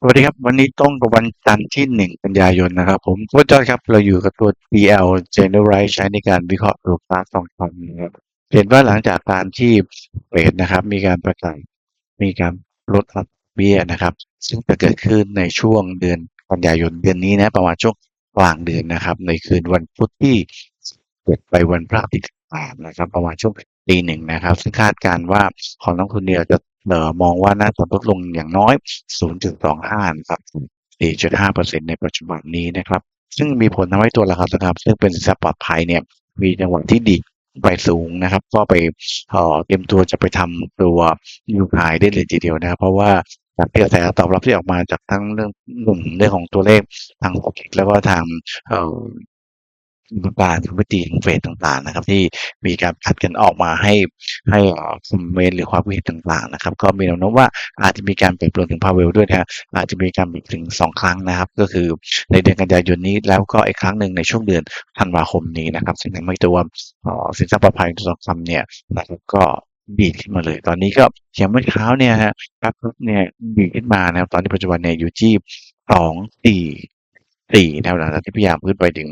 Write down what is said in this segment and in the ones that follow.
สวัสดีครับ วันนี้ตรงกับวันจันทร์ที่หนึ่งกันยายนนะครับผมทุกท่านครับ เราอยู่กับตัว PL Generate ใช้ในการวิเคราะห์รูปลักษณ์ทองคำนะครับเห็นว่าหลังจากการที่เฟดนะครับ มีการประกาศมีการลดอัตราเบี้ยนะครับ ซึ่งจะเกิดขึ้นในช่วงเดือนกันยายนเดือนนี้นะประมาณช่วงกลางเดือนนะครับ ในคืนวันพุธที่เกิดไปวันพระอาทิตย์ตามนะครับ ประมาณช่วงตีหนึ่งนะครับ ซึ่งคาดการณ์ว่าของนักทุนเนี่ยจะ เอ่อมองว่าน่าจะลดลงอย่างน้อย 0.25 นะครับ 4.5%ในปัจจุบันนี้นะครับ ซึ่งมีผลทำให้ตัวราคาทองคำซึ่งเป็นสินทรัพย์ปลอดภัยเนี่ย มีจังหวะที่ดีไปสูงนะครับ ก็ไปเอ่อเตรียมตัวจะไปทำตัวยูไฮได้เลยทีเดียวนะครับ เพราะว่าจากกระแสตอบรับที่ออกมาจากทั้งเรื่องหนึ่งเรื่องของตัวเลขทางเศรษฐกิจแล้วก็ทาง เอ่อการทุนตีของเฟดต่างๆนะครับ ที่มีการคัดกันออกมาให้ให้คอมเมนต์หรือความคิดเห็นต่างๆนะครับ ก็มีแนวโน้มว่าอาจจะมีการเปลี่ยนแปลงถึงพาเวลด้วยนะอาจจะมีการบิดถึงสองครั้งนะครับ ก็คือในเดือนกันยายนนี้แล้วก็อีกครั้งหนึ่งในช่วงเดือนธันวาคมนี้นะครับ ซึ่งทำให้ตัวเอ่อสินทรัพย์ปลอดภัยทองคำเนี่ยนะครับก็ดีขึ้นมาเลย ตอนนี้ก็อย่างเมื่อเช้าเนี่ยฮะกราฟเนี่ยดีขึ้นมานะครับตอนนี้ปัจจุบันเนี่ยอยู่ที่สองสี่สี่นะหลังจากที่พยายามขึ้นไปถึง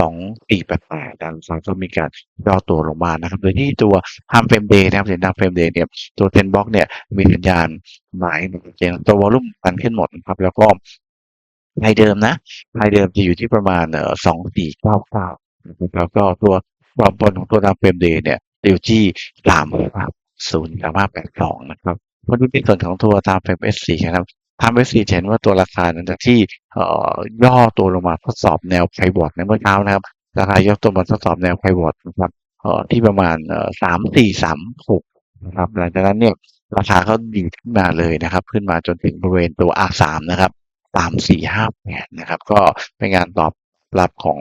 สองสี่แปดแปดด้านซ้ายก็มีการย่อตัวลงมานะครับ โดยที่ตัว time frame day นะครับสัญญาณ time frame day เนี่ยตัว10 block เนี่ยมีสัญญาณหมายเจนตัววอลุ่มกันขึ้นหมดนะครับแล้วก็ไฮเดิมนะไฮเดิมจะอยู่ที่ประมาณเอ่อสองสี่เก้าเก้าแล้วก็ตัวความบนของตัวดาวเฟรมเดย์เนี่ยจะอยู่ที่สามศูนย์สามห้าแปดสองนะครับมาดูในส่วนของตัวตามเฟรมเอสสี่ครับ ทำเอสสี่เห็นว่าตัวราคาหลังจากที่เอ่อย่อตัวลงมาทดสอบแนวไพวอตในเมื่อเช้านะครับ ราคาย่อตัวมาทดสอบแนวไพวอตนะครับเอ่อที่ประมาณเอ่อสามสี่สามหกนะครับหลังจากนั้นเนี่ยราคาก็ดีขึ้นมาเลยนะครับ ขึ้นมาจนถึงบริเวณตัว R3 นะครับ3 4 5 8นะครับ ก็เป็นการตอบรับของ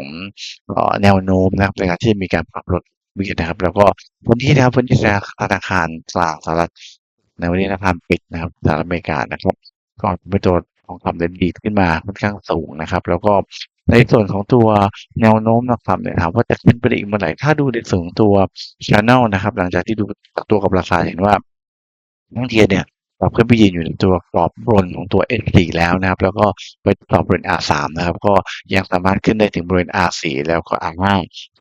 แนวโน้มนะครับในการที่มีการปรับลดวิกฤตนะครับ แล้วก็วันที่นะครับวันที่ธนาคารกลางสหรัฐในวันนี้ธนาคารปิดนะครับสหรัฐอเมริกานะครับ ก็เป็นตัวทองคำเด่นดีขึ้นมาค่อนข้างสูงนะครับ แล้วก็ในส่วนของตัวแนวโน้มทองคำเนี่ยถามว่าจะขึ้นไปได้อีกเมื่อไหร่ถ้าดูในส่วนของตัว channel นะครับ หลังจากที่ดูตัวกับราคาเห็นว่านักเทียเนี่ยปรับขึ้นไปยืนอยู่ในตัวกรอบบนของตัว S4 แล้วนะครับ แล้วก็ไปต่อบริเวณ R3 นะครับ ก็ยังสามารถขึ้นได้ถึงบริเวณ R4 แล้วก็ R5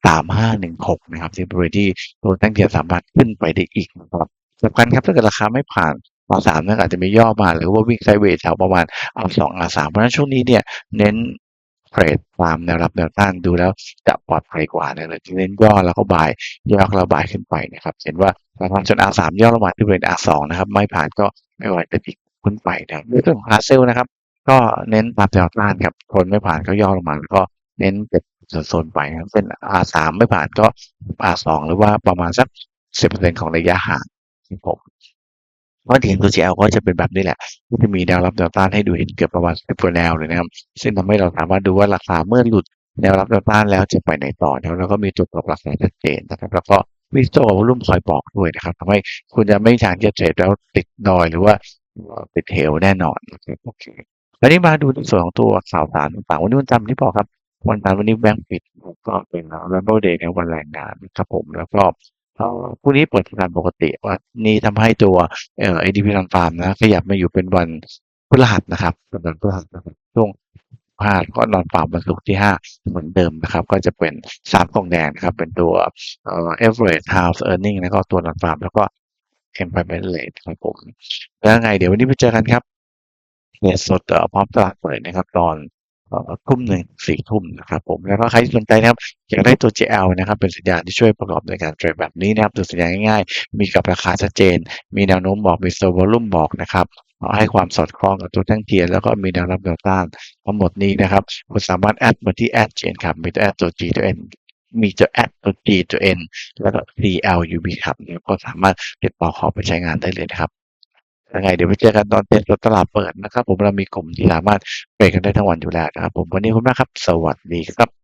3516 นะครับที่บริเวณที่ตัวนักเทียสามารถขึ้นไปได้อีกนะครับสำคัญครับถ้าเกิดราคาไม่ผ่าน R3 นั่นอาจจะมีย่อมาหรือว่าวิ่งไซเวย์แถวประมาณ R2 R3 เพราะฉะนั้นช่วงนี้เนี่ยเน้นเทรดตามแนวรับแนวต้านดูแล้วจะปลอดภัยกว่านะเลยที่เน้นย่อแล้วก็บายย่อแล้วบายขึ้นไปนะครับเห็นว่าราคาจน R3 ย่อลงมาที่บริเวณ R2 นะครับ ไม่ผ่านก็ไม่ไหวจะดิกขึ้นไปนะเรื่องของ Hard Sell นะครับ ก็เน้นตามแนวต้านครับทนไม่ผ่านก็ย่อลงมาแล้วก็เน้นเก็บโซนไปครับเส้น R3 ไม่ผ่านก็ R2 หรือว่าประมาณสัก 10%ของระยะห่างครับผม เพราถึงตัว GL ก็จะเป็นแบบนี้แหละที่จะมีแนวรับแนวต้านให้ดูเห็นเกือบประมาณ10กว่าแนวเลยนะครับ ซึ่งทำให้เราสามารถดูว่าราคาเมื่อหลุดแนวรับแนวต้านแล้วจะไปไหนต่อแล้วก็มีตัวตอบราคาชัดเจนนะครับ แล้วก็มีตัววอลุ่มคอยบอกด้วยนะครับทำให้คุณจะไม่ทางจะเทรดแล้วติดดอยหรือว่าติดเหวแน่นอนโอเคแล้วนี้มาดูในส่วนของตัวข่าวสารต่างวันนี้วันจันทร์ที่บอกครับ วันจันทร์วันนี้แบงก์ปิดก็เป็น Rumble Day ในวันแรงงานครับผมแล้วก็ พรุ่นี้เปิดทำการปกติว่านี่ทำให้ตัวเอ่อ ADP ลำปางนะขยับมาอยู่เป็นวันพฤหัสนะครับเป็นวันพฤหัสช่วงพฤหัสก็นอนปรับวันศุกร์ที่ห้าเหมือนเดิมนะครับ ก็จะเป็นสามกองแดงนะครับ เป็นตัวเอ่อ average house earning แล้วก็ตัวนอนปรับแล้วก็ employment rate ครับผม แล้วไงเดี๋ยววันนี้ไปเจอกันครับเน็ตสดพร้อมตลาดเปิดนะครับ ตอน ทุ่มหนึ่งสี่ทุ่มนะครับผมแล้วก็ใครที่สนใจนะครับอยากได้ตัว GL นะครับเป็นสัญญาณที่ช่วยประกอบในการเทรดแบบนี้นะครับตัวสัญญาณง่ายๆ มีกับราคาชัดเจน มีแนวโน้มบอกมีโซวอลุ่มบอกนะครับให้ความสอดคล้องกับตัวทั้งเทียนแล้วก็มีแนวรับแนวต้านทั้งหมดนี้นะครับคุณสามารถแอดมาที่แอดเจนครับมีตัวแอดตัว G ตัว N มีตัวแอดตัว G ตัว N แล้วก็ CLUB ครับแล้วก็สามารถติดต่อขอไปใช้งานได้เลยนะครับ ยังไงเดี๋ยวไปเจอกันตอนเต็นตลาดเปิดนะครับ ผมเรามีกลุ่มที่สามารถเปิดกันได้ทั้งวันอยู่แล้วนะครับ ผมวันนี้คุณมากครับ สวัสดีครับ